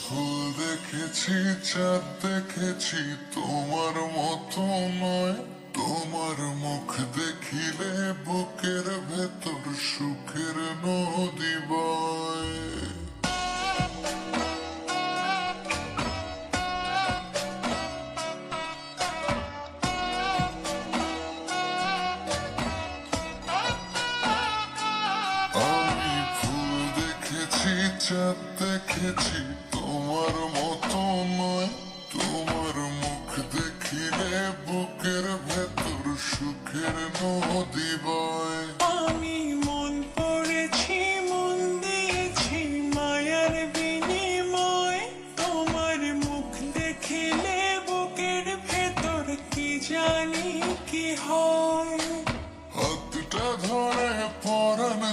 ফুল দেখেছি, চাঁদ দেখেছি, তোমার মতো নয়। তোমার মুখ দেখিলে বুকের ভেতর সুখের নদী বয়।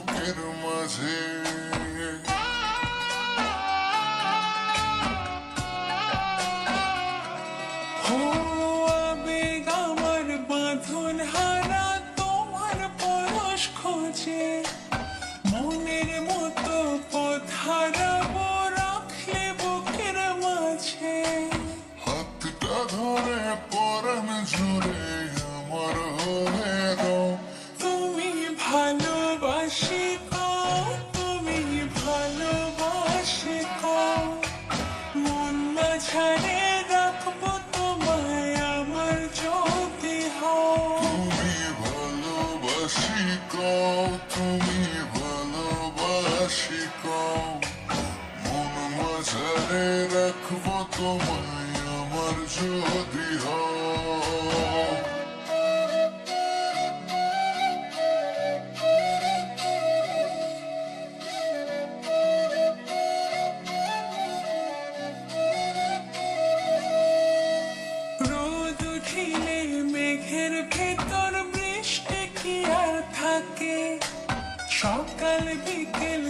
বুকের মাঝে মাঝারে রাখব তোমায় আমার যদি হয়। তুমি ভালোবাসি কও তুমি ভালোবাসি কও মন রাখব তোমায় আমার যদি হও সকাল বিকেল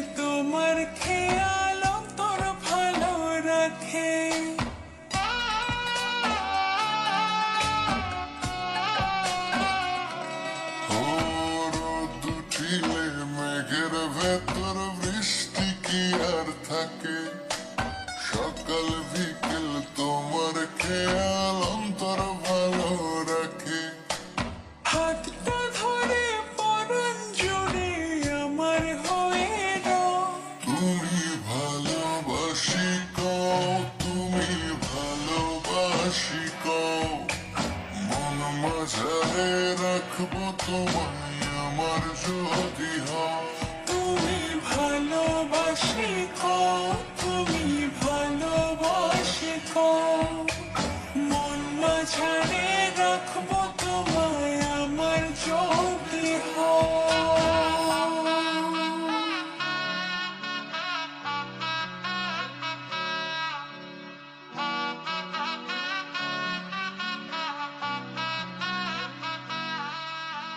কও মন মাঝারে রাখব তোমায় আমার যদি তুমি ভালোবাসি কো তুমি ভালোবাসি কো মন মাঝারে